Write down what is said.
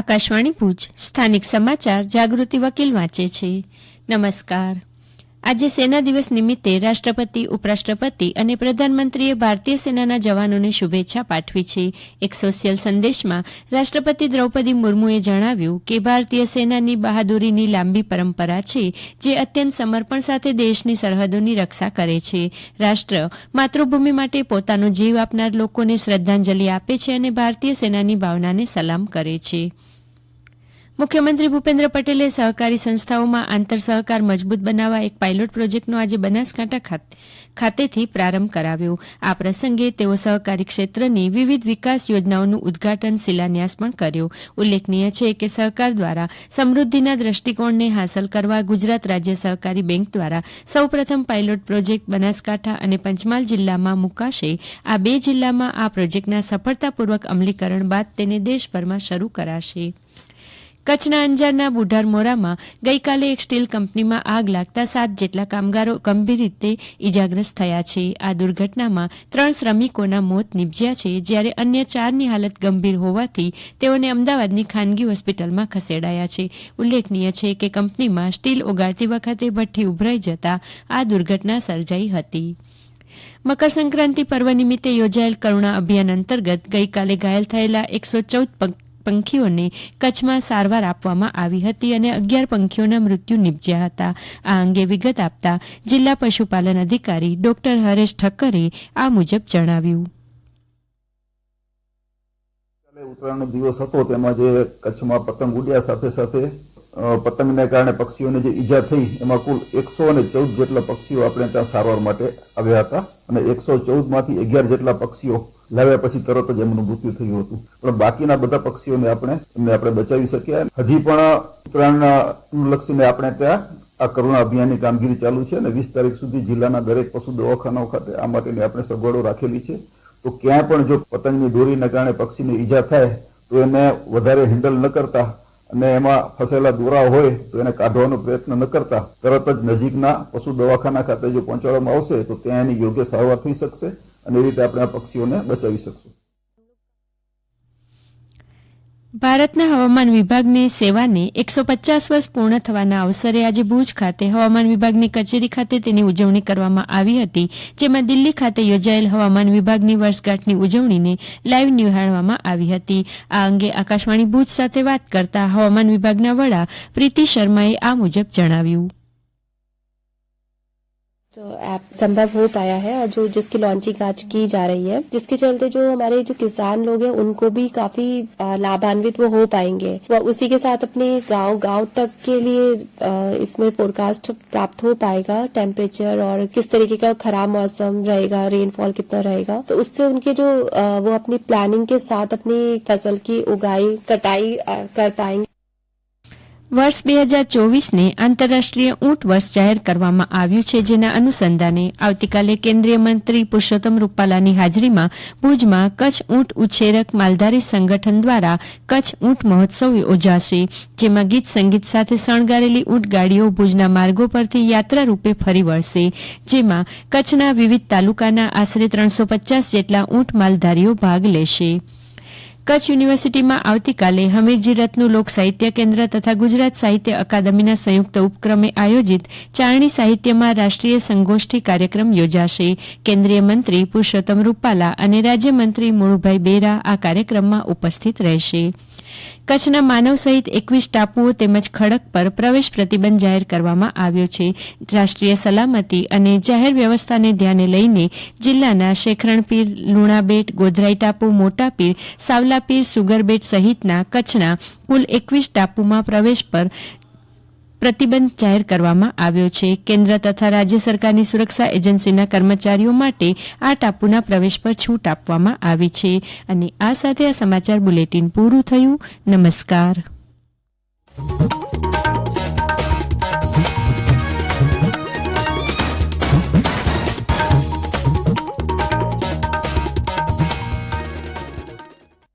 આકાશવાણી ભુજ. સ્થાનિક સમાચાર, જાગૃતિ વકીલ વાંચે છે. નમસ્કાર. આજે સેના દિવસ નિમિત્તે રાષ્ટ્રપતિ, ઉપરાષ્ટ્રપતિ અને પ્રધાનમંત્રીએ ભારતીય સેનાના જવાનોને શુભેચ્છા પાઠવી છે. એક સોશિયલ સંદેશમાં રાષ્ટ્રપતિ દ્રૌપદી મુર્મુએ જણાવ્યું કે ભારતીય સેનાની બહાદુરીની લાંબી પરંપરા છે, જે અત્યંત સમર્પણ સાથે દેશની સરહદોની રક્ષા કરે છે. રાષ્ટ્ર માતૃભૂમિ માટે પોતાનો જીવ આપનાર લોકોને શ્રદ્ધાંજલિ આપે છે અને ભારતીય સેનાની ભાવનાને સલામ કરે છે. મુખ્યમંત્રી ભૂપેન્દ્ર પટેલે સહકારી સંસ્થાઓમાં આંતર સહકાર મજબૂત બનાવવા એક પાયલોટ પ્રોજેક્ટનો આજે બનાસકાંઠા ખાત- ખાતેથી પ્રારંભ કરાવ્યો. આ પ્રસંગે તેઓ સહકારી ક્ષેત્રની વિવિધ વિકાસ યોજનાઓનું ઉદ્ઘાટન શિલાન્યાસ પણ કર્યો. ઉલ્લેખનીય છે કે સહકાર દ્વારા સમૃદ્ધિના દ્રષ્ટિકોણને હાંસલ કરવા ગુજરાત રાજ્ય સહકારી બેંક દ્વારા સૌપ્રથમ પાયલોટ પ્રોજેક્ટ બનાસકાંઠા અને પંચમહાલ જિલ્લામાં મુકાશે. આ બે જિલ્લામાં આ પ્રોજેક્ટના સફળતાપૂર્વક અમલીકરણ બાદ તેને દેશભરમાં શરૂ કરાશે. કચ્છના અંજારના બુઢારમોરામાં ગઈકાલે એક સ્ટીલ કંપનીમાં આગ લાગતા સાત જેટલા કામગારો ગંભીર રીતે ઇજાગ્રસ્ત થયા છે. આ દુર્ઘટનામાં ત્રણ શ્રમિકોના મોત નીપજ્યા છે, જ્યારે અન્ય ચારની હાલત ગંભીર હોવાથી તેઓને અમદાવાદની ખાનગી હોસ્પિટલમાં ખસેડાયા છે. ઉલ્લેખનીય છે કે કંપનીમાં સ્ટીલ ઓગાળતી વખતે ભઠ્ઠી ઉભરાઈ જતા આ દુર્ઘટના સર્જાઈ હતી. મકર સંક્રાંતિ પર્વ નિમિત્તે યોજાયેલ કરુણા અભિયાન અંતર્ગત ગઈકાલે ઘાયલ થયેલા એકસો ચૌદ પંખીઓને કચ્છમાં સારવાર આપવામાં આવી હતી અને અગિયાર પંખીઓના મૃત્યુ નિપજ્યા હતા. આ અંગે વિગત આપતા જિલ્લા પશુપાલન અધિકારી ડોક્ટર હરેશ ઠક્કરે આ મુજબ જણાવ્યું. ઉત્તરાયણનો દિવસ હતો, તેમાં જે કચ્છમાં પતંગ ઉડ્યા સાથે સાથે પતંગને કારણે પક્ષીઓને જે ઈજા થઈ, એમાં કુલ એકસો અને ચૌદ જેટલા પક્ષીઓ આપણે ત્યાં સારવાર માટે આવ્યા હતા અને એકસો ચૌદમાંથી અગિયાર જેટલા પક્ષીઓ લાવ્યા પછી તરત જ એમનું મૃત્યુ થયું હતું. પણ બાકીના બધા પક્ષીઓને આપણે, એમને આપણે બચાવી શક્યા હજી પણ ઉત્તરાયણ લક્ષીને આપણે ત્યાં આ કરુણા અભિયાનની કામગીરી ચાલુ છે અને વીસ તારીખ સુધી જિલ્લાના દરેક પશુ દવાખાનાઓ ખાતે આ માટેની આપણે સગવડો રાખેલી છે. તો ક્યાંય પણ જો પતંગની દોરીને કારણે પક્ષીને ઈજા થાય, તો એને વધારે હેન્ડલ ન કરતા અને એમાં ફસેલા દોરા હોય, તો એને કાઢવાનો પ્રયત્ન ન કરતા. તરત જ નજીકના પશુ દવાખાના ખાતે જો પહોંચાડવામાં આવશે, તો ત્યાં એની યોગ્ય સારવાર થઈ શકશે. અને એ રીતે આપણે આ પક્ષીઓને બચાવી શકશું. ભારતના હવામાન વિભાગની સેવાને એકસો પચાસ વર્ષ પૂર્ણ થવાના અવસરે આજે ભુજ ખાતે હવામાન વિભાગની કચેરી ખાતે તેની ઉજવણી કરવામાં આવી હતી, જેમાં દિલ્હી ખાતે યોજાયેલ હવામાન વિભાગની વર્ષગાંઠની ઉજવણીને લાઈવ નિહાળવામાં આવી હતી. આ અંગે આકાશવાણી ભુજ સાથે વાત કરતા હવામાન વિભાગના વડા પ્રીતિ શર્માએ આ મુજબ જણાવ્યું. तो ऐप संभव हो पाया है और जो जिसकी लॉन्चिंग आज की जा रही है, जिसके चलते जो हमारे जो किसान लोग हैं, उनको भी काफ़ी लाभान्वित वो हो पाएँगे। वो उसी के साथ अपने गाँव गाँव तक के लिए इसमें फोरकास्ट प्राप्त हो पाएगा टेम्परेचर और किस तरीके का खराब मौसम रहेगा रेनफॉल कितना रहेगा। तो उससे उनके जो वो अपनी प्लानिंग के साथ अपनी फ़सल की उगाई, कटाई कर पाएँगे। વર્ષ બે હજાર ચોવીસને આંતરરાષ્ટ્રીય ઊંટ વર્ષ જાહેર કરવામાં આવ્યું છે, જેના અનુસંધાને આવતીકાલે કેન્દ્રીય મંત્રી પુરુષોત્તમ રૂપાલાની હાજરીમાં ભુજમાં કચ્છ ઊંટ ઉછેરક માલધારી સંગઠન દ્વારા કચ્છ ઊંટ મહોત્સવ યોજાશે, જેમાં ગીત સંગીત સાથે શણગારેલી ઊંટ ગાડીઓ ભુજના માર્ગો પરથી યાત્રા રૂપે ફરી વળશે, જેમાં કચ્છના વિવિધ તાલુકાના આશરે ત્રણસો પચાસ જેટલા ઊંટ માલધારીઓ ભાગ લેશે. કચ્છ યુનિવર્સિટીમાં આવતીકાલે હમીરજી રથનું લોક સાહિત્ય કેન્દ્ર તથા ગુજરાત સાહિત્ય અકાદમીના સંયુક્ત ઉપક્રમે આયોજિત ચારણી સાહિત્યમાં રાષ્ટ્રીય સંગોષ્ઠી કાર્યક્રમ યોજાશે. કેન્દ્રીય મંત્રી પુરૂષોત્તમ રૂપાલા અને રાજ્યમંત્રી મુળુભાઈ બેરા આ કાર્યક્રમમાં ઉપસ્થિત રહેશે. કચ્છના માનવ સહિત એકવીસ ટાપુઓ તેમજ ખડક પર પ્રવેશ પ્રતિબંધ જાહેર કરવામાં આવ્યો છે. રાષ્ટ્રીય સલામતી અને જાહેર વ્યવસ્થાને ધ્યાને લઈને જિલ્લાના શેખરણપીર, લુણાબેટ, ગોધરાઈ ટાપુ મોટા પીર સાવલા પીર સુગરબેટ સહિતના કચ્છના કુલ એકવીસ ટાપુમાં પ્રવેશ પર પ્રતિબંધ જાહેર કરવામાં આવ્યો છે. કેન્દ્ર તથા રાજ્ય સરકારની સુરક્ષા એજન્સીના કર્મચારીઓ માટે આ ટાપુના પ્રવેશ પર છૂટ આપવામાં આવી છે. અને આ સાથે આ સમાચાર બુલેટિન પૂરું થયું. નમસ્કાર.